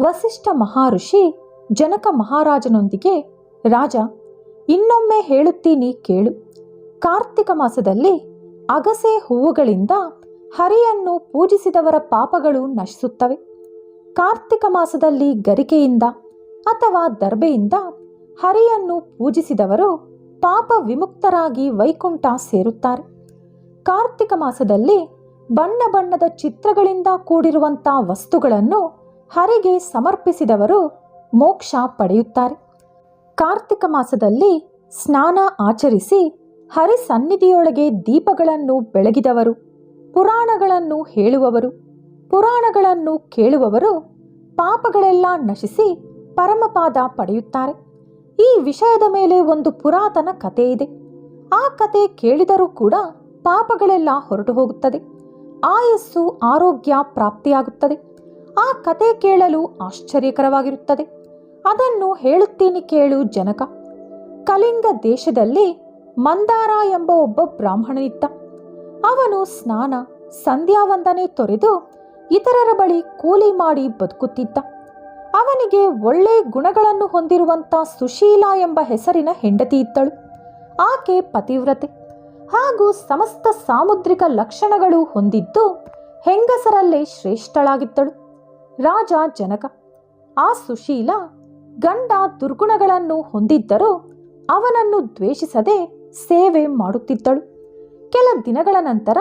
ವಸಿಷ್ಠ ಮಹಾಋಷಿ ಜನಕ ಮಹಾರಾಜನೊಂದಿಗೆ, ರಾಜ, ಇನ್ನೊಮ್ಮೆ ಹೇಳುತ್ತೀನಿ ಕೇಳು. ಕಾರ್ತಿಕ ಮಾಸದಲ್ಲಿ ಅಗಸೆ ಹೂವುಗಳಿಂದ ಹರಿಯನ್ನು ಪೂಜಿಸಿದವರ ಪಾಪಗಳು ನಶಿಸುತ್ತವೆ. ಕಾರ್ತಿಕ ಮಾಸದಲ್ಲಿ ಗರಿಕೆಯಿಂದ ಅಥವಾ ದರ್ಬೆಯಿಂದ ಹರಿಯನ್ನು ಪೂಜಿಸಿದವರು ಪಾಪ ವಿಮುಕ್ತರಾಗಿ ವೈಕುಂಠ ಸೇರುತ್ತಾರೆ. ಕಾರ್ತಿಕ ಮಾಸದಲ್ಲಿ ಬಣ್ಣ ಬಣ್ಣದ ಚಿತ್ರಗಳಿಂದ ಕೂಡಿರುವಂಥ ವಸ್ತುಗಳನ್ನು ಹರಿಗೆ ಸಮರ್ಪಿಸಿದವರು ಮೋಕ್ಷ ಪಡೆಯುತ್ತಾರೆ. ಕಾರ್ತಿಕ ಮಾಸದಲ್ಲಿ ಸ್ನಾನ ಆಚರಿಸಿ ಹರಿ ಸನ್ನಿಧಿಯೊಳಗೆ ದೀಪಗಳನ್ನು ಬೆಳಗಿದವರು, ಪುರಾಣಗಳನ್ನು ಹೇಳುವವರು. ಪುರಾಣಗಳನ್ನು ಕೇಳುವವರು ಪಾಪಗಳೆಲ್ಲ ನಶಿಸಿ ಪರಮಪಾದ ಪಡೆಯುತ್ತಾರೆ. ಈ ವಿಷಯದ ಮೇಲೆ ಒಂದು ಪುರಾತನ ಕಥೆ ಇದೆ. ಆ ಕತೆ ಕೇಳಿದರೂ ಕೂಡ ಪಾಪಗಳೆಲ್ಲ ಹೊರಟು ಹೋಗುತ್ತದೆ ಆಯಸ್ಸು ಆರೋಗ್ಯ ಪ್ರಾಪ್ತಿಯಾಗುತ್ತದೆ. ಆ ಕತೆ ಕೇಳಲು ಆಶ್ಚರ್ಯಕರವಾಗಿರುತ್ತದೆ. ಅದನ್ನು ಹೇಳುತ್ತೀನಿ ಕೇಳು ಜನಕ. ಕಲಿಂಗ ದೇಶದಲ್ಲಿ ಮಂದಾರ ಎಂಬ ಒಬ್ಬ ಬ್ರಾಹ್ಮಣನಿದ್ದ. ಅವನು ಸ್ನಾನ, ಸಂಧ್ಯಾವಂದನೆ ತೊರೆದು ಇತರರ ಬಳಿ ಕೂಲಿ ಮಾಡಿ ಬದುಕುತ್ತಿದ್ದ. ಅವನಿಗೆ ಒಳ್ಳೆ ಗುಣಗಳನ್ನು ಹೊಂದಿರುವಂತ ಸುಶೀಲ ಎಂಬ ಹೆಸರಿನ ಹೆಂಡತಿ ಇದ್ದಳು. ಆಕೆ ಪತಿವ್ರತೆ. ಹಾಗೂ ಸಮಸ್ತ ಸಾಮುದ್ರಿಕ ಲಕ್ಷಣಗಳು ಹೊಂದಿದ್ದು ಹೆಂಗಸರಲ್ಲೇ ಶ್ರೇಷ್ಠಳಾಗಿದ್ದಳು. ರಾಜ ಜನಕ. ಆ ಸುಶೀಲ ಗಂಡ ದುರ್ಗುಣಗಳನ್ನು ಹೊಂದಿದ್ದರೂ ಅವನನ್ನು ದ್ವೇಷಿಸದೆ ಸೇವೆ ಮಾಡುತ್ತಿದ್ದಳು. ಕೆಲ ದಿನಗಳ ನಂತರ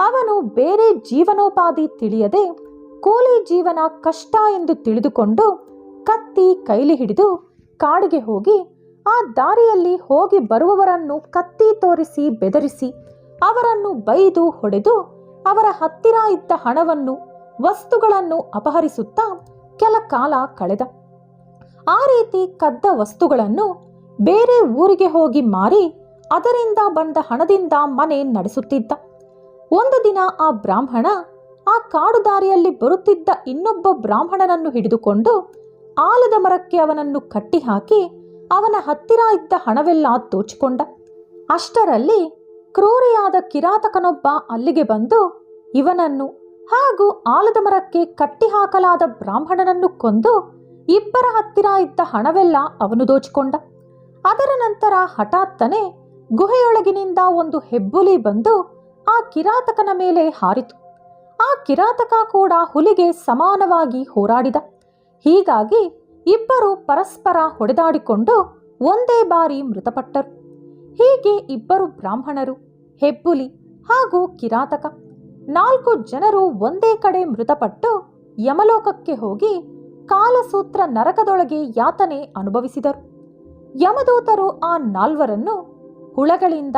ಅವನು ಬೇರೆ ಜೀವನೋಪಾಧಿ ತಿಳಿಯದೆ ಕೂಲಿ ಜೀವನ ಕಷ್ಟ ಎಂದು ತಿಳಿದುಕೊಂಡು ಕತ್ತಿ ಕೈಲಿ ಹಿಡಿದು ಕಾಡಿಗೆ ಹೋಗಿ ಆ ದಾರಿಯಲ್ಲಿ ಹೋಗಿ ಬರುವವರನ್ನು ಕತ್ತಿ ತೋರಿಸಿ ಬೆದರಿಸಿ ಅವರನ್ನು ಬೈದು ಹೊಡೆದು ಅವರ ಹತ್ತಿರ ಇದ್ದ ಹಣವನ್ನು ವಸ್ತುಗಳನ್ನು ಅಪಹರಿಸುತ್ತಾ ಕೆಲ ಕಾಲ ಕಳೆದ. ಆ ರೀತಿ ಕದ್ದ ವಸ್ತುಗಳನ್ನು ಬೇರೆ ಊರಿಗೆ ಹೋಗಿ ಮಾರಿ ಅದರಿಂದ ಬಂದ ಹಣದಿಂದ ಮನೆ ನಡೆಸುತ್ತಿದ್ದ. ಒಂದು ದಿನ ಆ ಬ್ರಾಹ್ಮಣ ಆ ಕಾಡು ದಾರಿಯಲ್ಲಿ ಬರುತ್ತಿದ್ದ ಇನ್ನೊಬ್ಬ ಬ್ರಾಹ್ಮಣನನ್ನು ಹಿಡಿದುಕೊಂಡು ಆಲದ ಮರಕ್ಕೆ ಅವನನ್ನು ಕಟ್ಟಿಹಾಕಿ ಅವನ ಹತ್ತಿರ ಇದ್ದ ಹಣವೆಲ್ಲ ದೋಚಿಕೊಂಡ. ಅಷ್ಟರಲ್ಲಿ ಕ್ರೂರಿಯಾದ ಕಿರಾತಕನೊಬ್ಬ ಅಲ್ಲಿಗೆ ಬಂದು ಇವನನ್ನು ಹಾಗೂ ಆಲದ ಮರಕ್ಕೆ ಕಟ್ಟಿಹಾಕಲಾದ ಬ್ರಾಹ್ಮಣನನ್ನು ಕೊಂದು ಇಬ್ಬರ ಹತ್ತಿರ ಇದ್ದ ಹಣವೆಲ್ಲ ಅವನು ದೋಚಿಕೊಂಡ. ಅದರ ನಂತರ ಹಠಾತ್ತನೆ ಗುಹೆಯೊಳಗಿನಿಂದ ಒಂದು ಹೆಬ್ಬುಲಿ ಬಂದು ಆ ಕಿರಾತಕನ ಮೇಲೆ ಹಾರಿತು. ಆ ಕಿರಾತಕ ಕೂಡ ಹುಲಿಗೆ ಸಮಾನವಾಗಿ ಹೋರಾಡಿದ. ಹೀಗಾಗಿ ಇಬ್ಬರು ಪರಸ್ಪರ ಹೊಡೆದಾಡಿಕೊಂಡು ಒಂದೇ ಬಾರಿ ಮೃತಪಟ್ಟರು. ಹೀಗೆ ಇಬ್ಬರು ಬ್ರಾಹ್ಮಣರು, ಹೆಬ್ಬುಲಿ ಹಾಗೂ ಕಿರಾತಕ ನಾಲ್ಕು ಜನರು ಒಂದೇ ಕಡೆ ಮೃತಪಟ್ಟು ಯಮಲೋಕಕ್ಕೆ ಹೋಗಿ ಕಾಲಸೂತ್ರ ನರಕದೊಳಗೆ ಯಾತನೆ ಅನುಭವಿಸಿದರು. ಯಮದೂತರು ಆ ನಾಲ್ವರನ್ನು ಹುಳಗಳಿಂದ,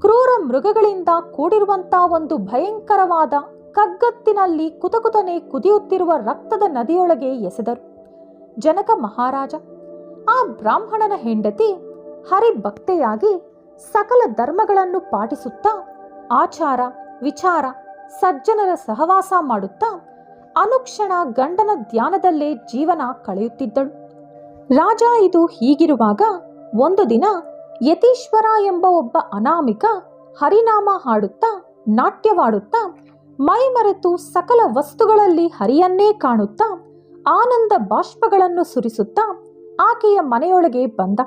ಕ್ರೂರ ಮೃಗಗಳಿಂದ ಕೂಡಿರುವಂತ ಒಂದು ಭಯಂಕರವಾದ ಕಗ್ಗತ್ತಿನಲ್ಲಿ ಕುತಕುತನೆ ಕುದಿಯುತ್ತಿರುವ ರಕ್ತದ ನದಿಯೊಳಗೆ ಎಸೆದರು. ಜನಕ ಮಹಾರಾಜ, ಆ ಬ್ರಾಹ್ಮಣನ ಹೆಂಡತಿ ಹರಿಭಕ್ತೆಯಾಗಿ ಸಕಲ ಧರ್ಮಗಳನ್ನು ಪಾಟಿಸುತ್ತಾ ಆಚಾರ, ವಿಚಾರ ಸಜ್ಜನರ ಸಹವಾಸ ಮಾಡುತ್ತಾ ಅನುಕ್ಷಣ ಗಂಡನ ಧ್ಯಾನದಲ್ಲೇ ಜೀವನ ಕಳೆಯುತ್ತಿದ್ದಳು. ರಾಜ ಇದು ಹೀಗಿರುವಾಗ ಒಂದು ದಿನ ಯತೀಶ್ವರ ಎಂಬ ಒಬ್ಬ ಅನಾಮಿಕ ಹರಿನಾಮ ಹಾಡುತ್ತಾ, ನಾಟ್ಯವಾಡುತ್ತಾ ಮೈಮರೆತು ಸಕಲ ವಸ್ತುಗಳಲ್ಲಿ ಹರಿಯನ್ನೇ ಕಾಣುತ್ತಾ, ಆನಂದ ಬಾಷ್ಪಗಳನ್ನು ಸುರಿಸುತ್ತಾ ಆಕೆಯ ಮನೆಯೊಳಗೆ ಬಂದ.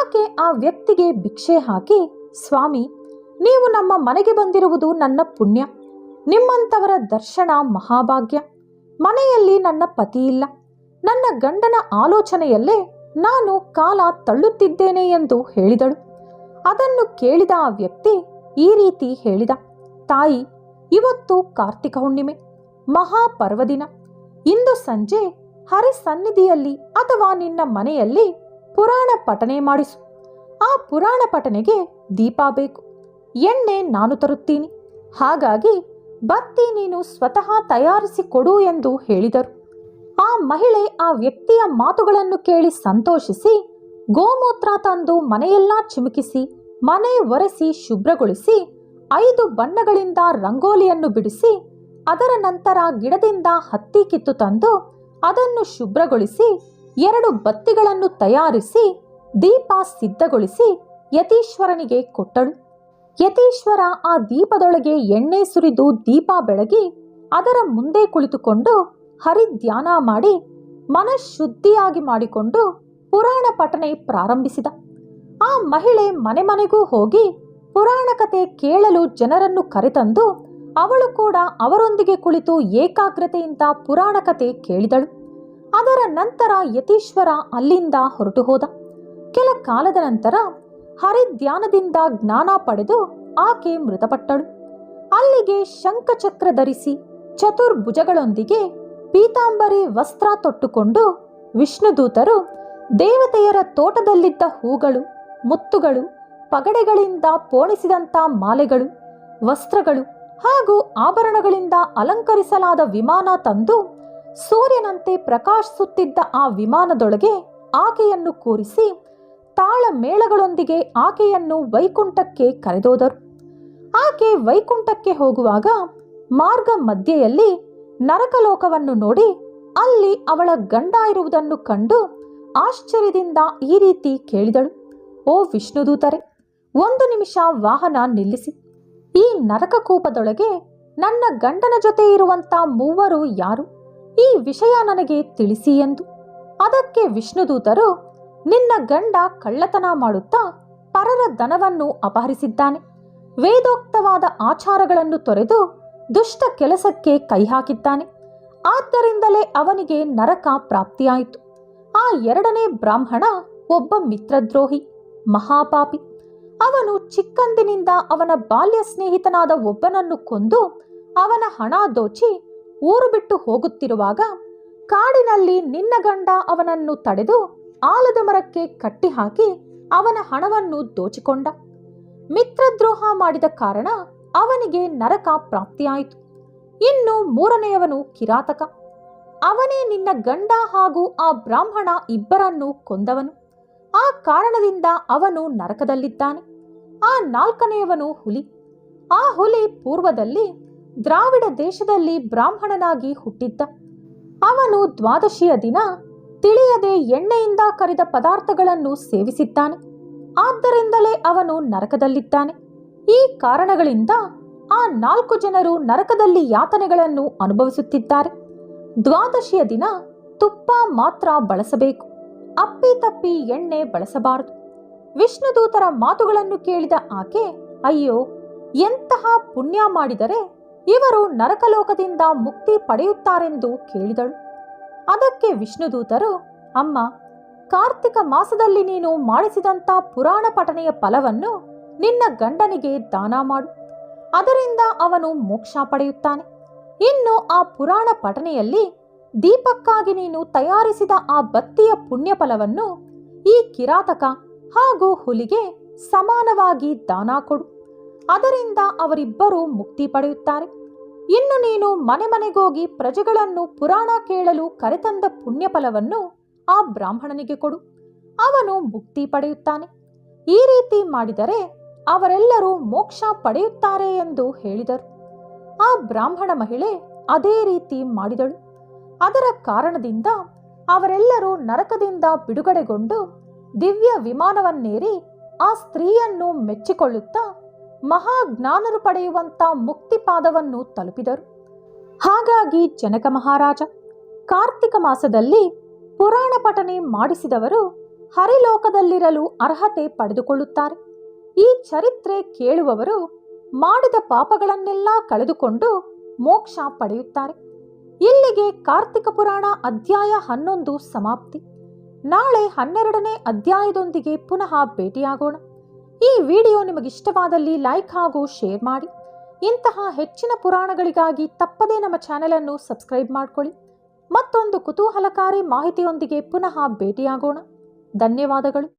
ಆಕೆ ಆ ವ್ಯಕ್ತಿಗೆ ಭಿಕ್ಷೆ ಹಾಕಿ, ಸ್ವಾಮಿ, ನೀವು ನಮ್ಮ ಮನೆಗೆ ಬಂದಿರುವುದು ನನ್ನ ಪುಣ್ಯ. ನಿಮ್ಮಂಥವರ ದರ್ಶನ ಮಹಾಭಾಗ್ಯ. ಮನೆಯಲ್ಲಿ ನನ್ನ ಪತಿ ಇಲ್ಲ. ನನ್ನ ಗಂಡನ ಆಲೋಚನೆಯಲ್ಲೇ ನಾನು ಕಾಲ ತಳ್ಳುತ್ತಿದ್ದೇನೆ ಎಂದು ಹೇಳಿದಳು. ಅದನ್ನು ಕೇಳಿದ ಆ ವ್ಯಕ್ತಿ ಈ ರೀತಿ ಹೇಳಿದ. ತಾಯಿ, ಇವತ್ತು ಕಾರ್ತಿಕ ಹುಣ್ಣಿಮೆ, ಮಹಾಪರ್ವದಿನ. ಇಂದು ಸಂಜೆ ಹರಿಸನ್ನಿಧಿಯಲ್ಲಿ ಅಥವಾ ನಿನ್ನ ಮನೆಯಲ್ಲಿ ಪುರಾಣ ಪಠನೆ ಮಾಡಿಸು. ಆ ಪುರಾಣ ಪಠನೆಗೆ ದೀಪ ಬೇಕು. ಎಣ್ಣೆ ನಾನು ತರುತ್ತೀನಿ. ಹಾಗಾಗಿ ಬತ್ತಿ ನೀನು ಸ್ವತಃ ತಯಾರಿಸಿ ಕೊಡು ಎಂದು ಹೇಳಿದರು. ಆ ಮಹಿಳೆ ಆ ವ್ಯಕ್ತಿಯ ಮಾತುಗಳನ್ನು ಕೇಳಿ ಸಂತೋಷಿಸಿ, ಗೋಮೂತ್ರ ತಂದು ಮನೆಯೆಲ್ಲಾ ಚಿಮುಕಿಸಿ, ಮನೆ ಒರೆಸಿ ಶುಭ್ರಗೊಳಿಸಿ, ಐದು ಬಣ್ಣಗಳಿಂದ ರಂಗೋಲಿಯನ್ನು ಬಿಡಿಸಿ, ಅದರ ನಂತರ ಗಿಡದಿಂದ ಹತ್ತಿ ಕಿತ್ತು ತಂದು ಅದನ್ನು ಶುಭ್ರಗೊಳಿಸಿ, ಎರಡು ಬತ್ತಿಗಳನ್ನು ತಯಾರಿಸಿ, ದೀಪ ಸಿದ್ಧಗೊಳಿಸಿ ಯತೀಶ್ವರನಿಗೆ ಕೊಟ್ಟಳು. ಯತೀಶ್ವರ ಆ ದೀಪದೊಳಗೆ ಎಣ್ಣೆ ಸುರಿದು ದೀಪ ಬೆಳಗಿ ಅದರ ಮುಂದೆ ಕುಳಿತುಕೊಂಡು ಹರಿಧ್ಯಾನ ಮಾಡಿ ಮನಃಶುದ್ಧಿಯಾಗಿ ಮಾಡಿಕೊಂಡು ಪುರಾಣ ಪಠನೆ ಪ್ರಾರಂಭಿಸಿದ. ಆ ಮಹಿಳೆ ಮನೆ ಮನೆಗೂ ಹೋಗಿ ಪುರಾಣ ಕತೆ ಕೇಳಲು ಜನರನ್ನು ಕರೆತಂದು ಅವಳು ಕೂಡ ಅವರೊಂದಿಗೆ ಕುಳಿತು ಏಕಾಗ್ರತೆಯಿಂದ ಪುರಾಣ ಕತೆ ಕೇಳಿದಳು. ಅದರ ನಂತರ ಯತೀಶ್ವರ ಅಲ್ಲಿಂದ ಹೊರಟು ಹೋದ. ಕೆಲ ಕಾಲದ ನಂತರ ಹರಿಧ್ಯಾನದಿಂದ ಜ್ಞಾನ ಪಡೆದು ಆಕೆ ಮೃತಪಟ್ಟಳು. ಅಲ್ಲಿಗೆ ಶಂಖಚಕ್ರ ಧರಿಸಿ ಚತುರ್ಭುಜಗಳೊಂದಿಗೆ ಪೀತಾಂಬರಿ ವಸ್ತ್ರ ತೊಟ್ಟುಕೊಂಡು ವಿಷ್ಣುದೂತರು ದೇವತೆಯರ ತೋಟದಲ್ಲಿದ್ದ ಹೂಗಳು, ಮುತ್ತುಗಳು, ಪಗಡೆಗಳಿಂದ ಪೋಣಿಸಿದಂಥ ಮಾಲೆಗಳು, ವಸ್ತ್ರಗಳು ಹಾಗೂ ಆಭರಣಗಳಿಂದ ಅಲಂಕರಿಸಲಾದ ವಿಮಾನ ತಂದು ಸೂರ್ಯನಂತೆ ಪ್ರಕಾಶಿಸುತ್ತಿದ್ದ ಆ ವಿಮಾನದೊಳಗೆ ಆಕೆಯನ್ನು ಕೂರಿಸಿ ತಾಳ ಮೇಳಗಳೊಂದಿಗೆ ಆಕೆಯನ್ನು ವೈಕುಂಠಕ್ಕೆ ಕರೆದೋದರು. ಆಕೆ ವೈಕುಂಠಕ್ಕೆ ಹೋಗುವಾಗ ಮಾರ್ಗ ಮಧ್ಯೆಯಲ್ಲಿ ನರಕಲೋಕವನ್ನು ನೋಡಿ ಅಲ್ಲಿ ಅವಳ ಗಂಡ ಇರುವುದನ್ನು ಕಂಡು ಆಶ್ಚರ್ಯದಿಂದ ಈ ರೀತಿ ಕೇಳಿದಳು. ಓ ವಿಷ್ಣುದೂತರೆ, ಒಂದು ನಿಮಿಷ ವಾಹನ ನಿಲ್ಲಿಸಿ. ಈ ನರಕಕೂಪದೊಳಗೆ ನನ್ನ ಗಂಡನ ಜೊತೆ ಇರುವಂತ ಮೂವರು ಯಾರು? ಈ ವಿಷಯ ನನಗೆ ತಿಳಿಸಿ ಎಂದು. ಅದಕ್ಕೆ ವಿಷ್ಣುದೂತರು ನಿನ್ನ ಗಂಡ ಕಳ್ಳತನ ಮಾಡುತ್ತಾ ಪರರ ದನವನ್ನು ಅಪಹರಿಸಿದ್ದಾನೆ. ವೇದೋಕ್ತವಾದ ಆಚಾರಗಳನ್ನು ತೊರೆದು ದುಷ್ಟ ಕೆಲಸಕ್ಕೆ ಕೈ ಹಾಕಿದ್ದಾನೆ. ಆದ್ದರಿಂದಲೇ ಅವನಿಗೆ ನರಕ ಪ್ರಾಪ್ತಿಯಾಯಿತು. ಆ ಎರಡನೇ ಬ್ರಾಹ್ಮಣ ಒಬ್ಬ ಮಿತ್ರದ್ರೋಹಿ, ಮಹಾಪಾಪಿ. ಅವನು ಚಿಕ್ಕಂದಿನಿಂದ ಅವನ ಬಾಲ್ಯ ಸ್ನೇಹಿತನಾದ ಒಬ್ಬನನ್ನು ಕೊಂದು ಅವನ ಹಣ ದೋಚಿ ಊರು ಬಿಟ್ಟು ಹೋಗುತ್ತಿರುವಾಗ ಕಾಡಿನಲ್ಲಿ ನಿನ್ನ ಗಂಡ ಅವನನ್ನು ತಡೆದು ಆಲದ ಮರಕ್ಕೆ ಕಟ್ಟಿಹಾಕಿ ಅವನ ಹಣವನ್ನು ದೋಚಿಕೊಂಡ. ಮಿತ್ರದ್ರೋಹ ಮಾಡಿದ ಕಾರಣ ಅವನಿಗೆ ನರಕ ಪ್ರಾಪ್ತಿಯಾಯಿತು. ಇನ್ನು ಮೂರನೆಯವನು ಕಿರಾತಕ. ಅವನೇ ನಿನ್ನ ಗಂಡ ಹಾಗೂ ಆ ಬ್ರಾಹ್ಮಣ ಇಬ್ಬರನ್ನು ಕೊಂದವನು. ಆ ಕಾರಣದಿಂದ ಅವನು ನರಕದಲ್ಲಿದ್ದಾನೆ. ಆ ನಾಲ್ಕನೆಯವನು ಹುಲಿ. ಆ ಹುಲಿ ಪೂರ್ವದಲ್ಲಿ ದ್ರಾವಿಡ ದೇಶದಲ್ಲಿ ಬ್ರಾಹ್ಮಣನಾಗಿ ಹುಟ್ಟಿದ್ದ. ಅವನು ದ್ವಾದಶಿಯ ದಿನ ತಿಳಿಯದೆ ಎಣ್ಣೆಯಿಂದ ಕರಿದ ಪದಾರ್ಥಗಳನ್ನು ಸೇವಿಸಿದ್ದಾನೆ. ಆದ್ದರಿಂದಲೇ ಅವನು ನರಕದಲ್ಲಿದ್ದಾನೆ. ಈ ಕಾರಣಗಳಿಂದ ಆ ನಾಲ್ಕು ಜನರು ನರಕದಲ್ಲಿ ಯಾತನೆಗಳನ್ನು ಅನುಭವಿಸುತ್ತಿದ್ದಾರೆ. ದ್ವಾದಶಿಯ ದಿನ ತುಪ್ಪ ಮಾತ್ರ ಬಳಸಬೇಕು. ಅಪ್ಪಿ ತಪ್ಪಿ ಎಣ್ಣೆ ಬಳಸಬಾರದು. ವಿಷ್ಣುದೂತರ ಮಾತುಗಳನ್ನು ಕೇಳಿದ ಆಕೆ, ಅಯ್ಯೋ, ಎಂತಹ ಪುಣ್ಯ ಮಾಡಿದರೆ ಇವರು ನರಕಲೋಕದಿಂದ ಮುಕ್ತಿ ಪಡೆಯುತ್ತಾರೆಂದು ಕೇಳಿದಳು. ಅದಕ್ಕೆ ವಿಷ್ಣುದೂತರು ಅಮ್ಮ, ಕಾರ್ತಿಕ ಮಾಸದಲ್ಲಿ ನೀನು ಮಾಡಿಸಿದಂಥ ಪುರಾಣ ಪಠನೆಯ ಫಲವನ್ನು ನಿನ್ನ ಗಂಡನಿಗೆ ದಾನ ಮಾಡು. ಅದರಿಂದ ಅವನು ಮೋಕ್ಷ ಪಡೆಯುತ್ತಾನೆ. ಇನ್ನು ಆ ಪುರಾಣ ಪಠನೆಯಲ್ಲಿ ದೀಪಕ್ಕಾಗಿ ನೀನು ತಯಾರಿಸಿದ ಆ ಬತ್ತಿಯ ಪುಣ್ಯ ಫಲವನ್ನು ಈ ಕಿರಾತಕ ಹಾಗೂ ಹುಲಿಗೆ ಸಮಾನವಾಗಿ ದಾನ ಕೊಡು. ಅದರಿಂದ ಅವರಿಬ್ಬರೂ ಮುಕ್ತಿ ಪಡೆಯುತ್ತಾರೆ. ಇನ್ನು ನೀನು ಮನೆ ಮನೆಗೋಗಿ ಪ್ರಜೆಗಳನ್ನು ಪುರಾಣ ಕೇಳಲು ಕರೆತಂದ ಪುಣ್ಯಫಲವನ್ನು ಆ ಬ್ರಾಹ್ಮಣನಿಗೆ ಕೊಡು. ಅವನು ಮುಕ್ತಿ ಪಡೆಯುತ್ತಾನೆ. ಈ ರೀತಿ ಮಾಡಿದರೆ ಅವರೆಲ್ಲರೂ ಮೋಕ್ಷ ಪಡೆಯುತ್ತಾರೆ ಎಂದು ಹೇಳಿದರು. ಆ ಬ್ರಾಹ್ಮಣ ಮಹಿಳೆ ಅದೇ ರೀತಿ ಮಾಡಿದಳು. ಅದರ ಕಾರಣದಿಂದ ಅವರೆಲ್ಲರೂ ನರಕದಿಂದ ಬಿಡುಗಡೆಗೊಂಡು ದಿವ್ಯ ವಿಮಾನವನ್ನೇರಿ ಆ ಸ್ತ್ರೀಯನ್ನು ಮೆಚ್ಚಿಕೊಳ್ಳುತ್ತಾ ಮಹಾಜ್ಞಾನರು ಪಡೆಯುವಂತ ಮುಕ್ತಿಪಾದವನ್ನು ತಲುಪಿದರು. ಹಾಗಾಗಿ ಜನಕ ಮಹಾರಾಜ, ಕಾರ್ತಿಕ ಮಾಸದಲ್ಲಿ ಪುರಾಣ ಪಠನೆ ಮಾಡಿಸಿದವರು ಹರಿಲೋಕದಲ್ಲಿರಲು ಅರ್ಹತೆ ಪಡೆದುಕೊಳ್ಳುತ್ತಾರೆ. ಈ ಚರಿತ್ರೆ ಕೇಳುವವರು ಮಾಡಿದ ಪಾಪಗಳನ್ನೆಲ್ಲ ಕಳೆದುಕೊಂಡು ಮೋಕ್ಷ ಪಡೆಯುತ್ತಾರೆ. ಇಲ್ಲಿಗೆ ಕಾರ್ತಿಕ ಪುರಾಣ ಅಧ್ಯಾಯ ಹನ್ನೊಂದು ಸಮಾಪ್ತಿ. ನಾಳೆ ಹನ್ನೆರಡನೇ ಅಧ್ಯಾಯದೊಂದಿಗೆ ಪುನಃ ಭೇಟಿಯಾಗೋಣ. ಈ ವಿಡಿಯೋ ನಿಮಗಿಷ್ಟವಾದಲ್ಲಿ ಲೈಕ್ ಹಾಗೂ ಶೇರ್ ಮಾಡಿ. ಇಂತಹ ಹೆಚ್ಚಿನ ಪುರಾಣಗಳಿಗಾಗಿ ತಪ್ಪದೇ ನಮ್ಮ ಚಾನೆಲ್ ಅನ್ನು ಸಬ್ಸ್ಕ್ರೈಬ್ ಮಾಡಿಕೊಳ್ಳಿ. ಮತ್ತೊಂದು ಕುತೂಹಲಕಾರಿ ಮಾಹಿತಿಯೊಂದಿಗೆ ಪುನಃ ಭೇಟಿಯಾಗೋಣ. ಧನ್ಯವಾದಗಳು.